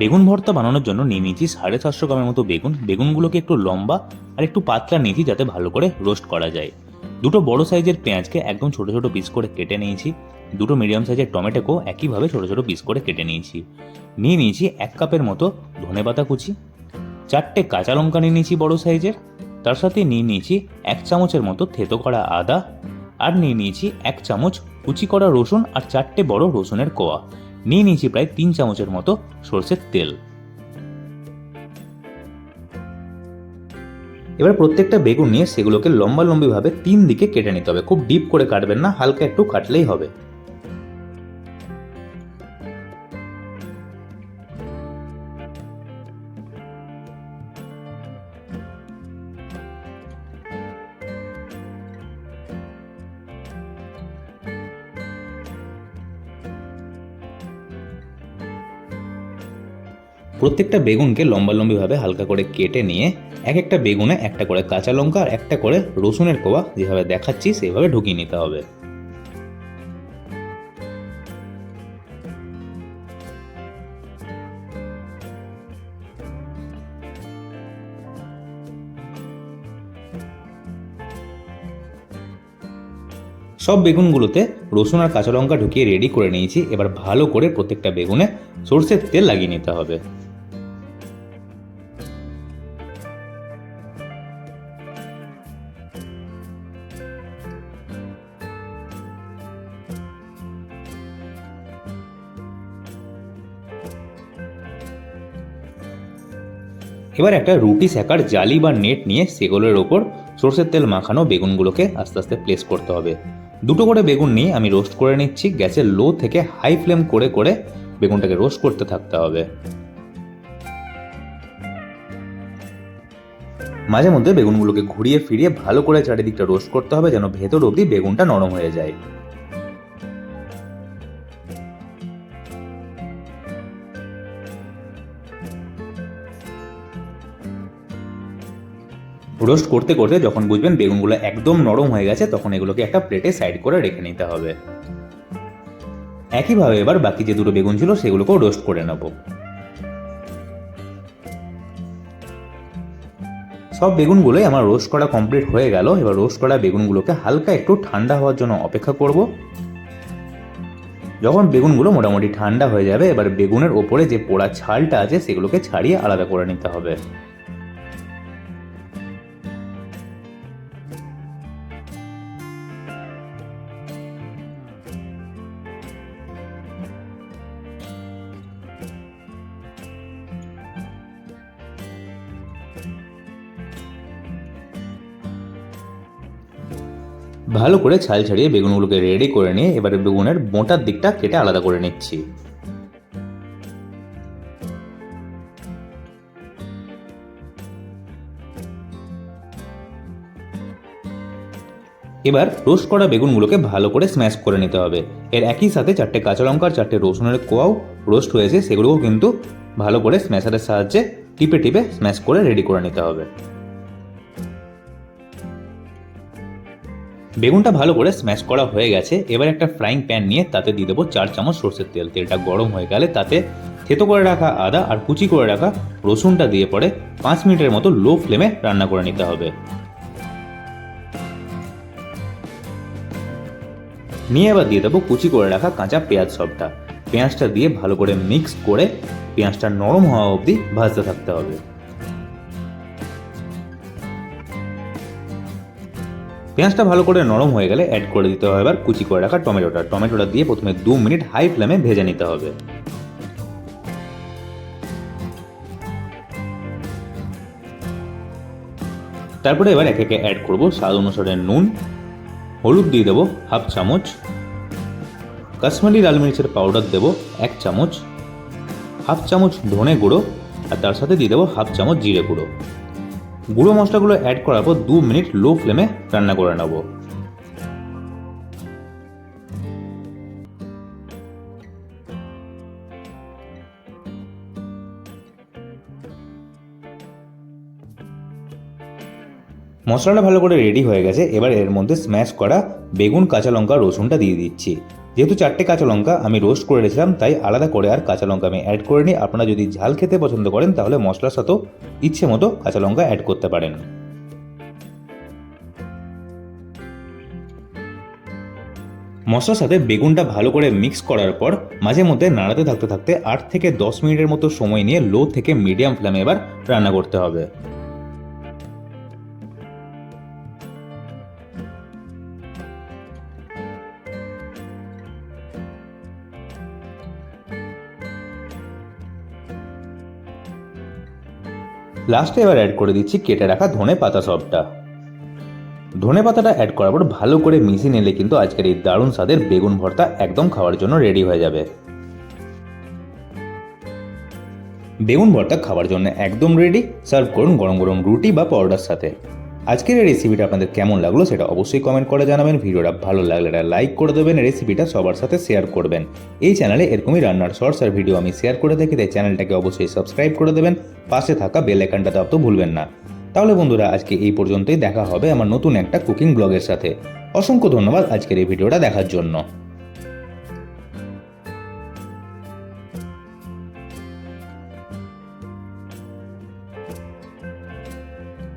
বেগুন ভর্তা বানানোর জন্য নিয়ে নিয়েছি সাড়ে সাতশো গ্রামের মতো বেগুন। বেগুনগুলোকে একটু লম্বা আর একটু পাতলা নিয়েছি যাতে ভালো করে রোস্ট করা যায়। দুটো বড় সাইজের পেঁয়াজকে একদম ছোট ছোট পিস করে কেটে নিয়েছি। দুটো মিডিয়াম সাইজের টমেটোকেও একইভাবে ছোট ছোট পিস করে কেটে নিয়েছি। নিয়ে নিয়েছি এক কাপের মতো ধনেপাতা কুচি। চারটে কাঁচা লঙ্কা নিয়ে নিয়েছি বড় সাইজের। তার সাথে নিয়ে নিয়েছি এক চামচের মতো থেতো করা আদা। আর নিয়ে নিয়েছি এক চামচ কুচি করা রসুন আর চারটে বড় রসুনের কোয়া। নিয়ে নিয়েছি প্রায় তিন চামচের মতো সর্ষের তেল। এবার প্রত্যেকটা বেগুন নিয়ে সেগুলোকে লম্বা লম্বিভাবে তিন দিকে কেটে নিতে হবে। খুব ডিপ করে কাটবেন না, হালকা একটু কাটলেই হবে। প্রত্যেকটা বেগুনকে লম্বা লম্বিভাবে হালকা করে কেটে নিয়ে এক একটা বেগুনে একটা করে কাঁচা লঙ্কা আর একটা করে রসুনের কোয়া যেভাবে দেখাচ্ছি সেভাবে ঢুকিয়ে নিতে হবে। সব বেগুনগুলোতে রসুন আর কাঁচা লঙ্কা ঢুকিয়ে রেডি করে নিয়েছি। এবার ভালো করে প্রত্যেকটা বেগুনে সর্ষের তেল লাগিয়ে নিতে হবে। এবার একটা রুটি সেকার জালি বা নেট নিয়ে সেগুলোর ওপর সর্ষের তেল মাখানো বেগুনগুলোকে আস্তে আস্তে প্লেস করতে হবে। দুটো করে বেগুন নিয়ে আমি রোস্ট করে নিচ্ছি, গ্যাসের লো থেকে হাই ফ্লেম করে করে বেগুনটাকে রোস্ট করতে থাকতে হবে। মাঝে মধ্যে বেগুনগুলোকে ঘুরিয়ে ফিরিয়ে ভালো করে চারিদিকটা রোস্ট করতে হবে যেন ভেতর অবধি বেগুনটা নরম হয়ে যায়। রোস্ট করতে করতে যখন বুঝবেন বেগুনগুলো একদম নরম হয়ে গেছে, তখন এগুলোকে একটা প্লেটে সাইড করে রেখে নিতে হবে। একইভাবে এবার বাকি যে দুটো বেগুন ছিল সেগুলোকেও রোস্ট করে নেব। সব বেগুনগুলোই আমার রোস্ট করা কমপ্লিট হয়ে গেল। এবার রোস্ট করা বেগুনগুলোকে হালকা একটু ঠান্ডা হওয়ার জন্য অপেক্ষা করব। যখন বেগুনগুলো মোটামুটি ঠান্ডা হয়ে যাবে, এবার বেগুনের ওপরে যে পোড়া ছালটা আছে সেগুলোকে ছাড়িয়ে আলাদা করে নিতে হবে। ভালো করে ছাল ছাড়িয়ে বেগুনগুলোকে রেডি করে নিয়ে এবারে বেগুনের মোটার দিকটা কেটে আলাদা করে নিচ্ছি। এবার রোস্ট করা বেগুনগুলোকে ভালো করে স্ম্যাশ করে নিতে হবে। এর একই সাথে চারটে কাঁচা লঙ্কা চারটে রসুনের কোয়াও রোস্ট হয়েছে সেগুলোও কিন্তু ভালো করে স্ম্যাশারের সাহায্যে টিপে টিপে স্ম্যাশ করে রেডি করে নিতে হবে। বেগুনটা ভালো করে স্ম্যাশ করা হয়ে গেছে। এবার একটা ফ্রাইং প্যান নিয়ে তাতে দিয়ে দেবো চার চামচ সর্ষের তেল। তেলটা গরম হয়ে গেলে তাতে থেতো করে রাখা আদা আর কুচি করে রাখা রসুনটা দিয়ে পরে পাঁচ মিনিটের মতো লো ফ্লেমে রান্না করে নিতে হবে। নিয়ে এবার দিয়ে দেবো কুচি করে রাখা কাঁচা পেঁয়াজ সবটা। পেঁয়াজটা দিয়ে ভালো করে মিক্স করে পেঁয়াজটা নরম হওয়া অবধি ভাজতে থাকতে হবে। পেঁয়াজটা ভালো করে নরম হয়ে গেলে অ্যাড করে দিতে হবে। এবার কুচি করে রাখা টমেটোটা। টমেটোটা দিয়ে প্রথমে দু মিনিট হাই ফ্লেমে ভেজে নিতে হবে। তারপরে এবার একে একে অ্যাড করব স্বাদ অনুসারে নুন, হলুদ দিয়ে দেবো হাফ চামচ, কাশ্মীরি লাল মির্চের পাউডার দেবো এক চামচ হাফ চামচ ধনে গুঁড়ো, আর তার সাথে দিয়ে দেবো হাফ চামচ জিরে গুঁড়ো। গুঁড়ো মশলাগুলো অ্যাড করার পর দু মিনিট লো ফ্লেমে রান্না করে নেব। মশলাটা ভালো করে রেডি হয়ে গেছে। এবার এর মধ্যে স্ম্যাশ করা বেগুন, কাঁচা লঙ্কা, রসুনটা দিয়ে দিচ্ছি। যেহেতু চারটে কাঁচা লঙ্কা আমি রোস্ট করে রেখেছিলাম, তাই আলাদা করে আর কাঁচা লঙ্কা আমি অ্যাড করে নিই আপনারা যদি ঝাল খেতে পছন্দ করেন, তাহলে মশলার সাথেও ইচ্ছে মতো কাঁচা লঙ্কা অ্যাড করতে পারেন। মশলার সাথে বেগুনটা ভালো করে মিক্স করার পর, মাঝে মধ্যে নাড়াতে থাকতে থাকতে আট থেকে দশ মিনিটের মতো সময় নিয়ে লো থেকে মিডিয়াম ফ্লেমে এবার রান্না করতে হবে। লাস্টে এবার অ্যাড করে দিচ্ছি কেটে রাখা ধনে পাতা সবটা। ধনে পাতাটা অ্যাড করার পর ভালো করে মিশিয়ে নিলে কিন্তু আজকের এই দারুণ স্বাদের বেগুন ভর্তা একদম খাওয়ার জন্য রেডি হয়ে যাবে। বেগুন ভর্তা খাওয়ার জন্য একদম রেডি সার্ভ করুন গরম গরম রুটি বা পাউডার সাথে। আজকের এই রেসিপিটা আপনাদের কেমন লাগল সেটা অবশ্যই কমেন্ট করে জানাবেন। ভিডিওটা ভালো লাগলে এটা লাইক করে দেবেন রেসিপিটা সবার সাথে শেয়ার করবেন। এই চ্যানেলে এরকমই রান্নার শর্টস আর ভিডিও আমি শেয়ার করে থাকি তাই চ্যানেলটাকে অবশ্যই সাবস্ক্রাইব করে দেবেন। পাশে থাকা বেল আইকনটা তো ভুলবেন না। তাহলে বন্ধুরা, আজকে এই পর্যন্তই। দেখা হবে আমার নতুন একটা কুকিং ব্লগের সাথে। অসংখ্য ধন্যবাদ আজকের এই ভিডিওটা দেখার জন্য।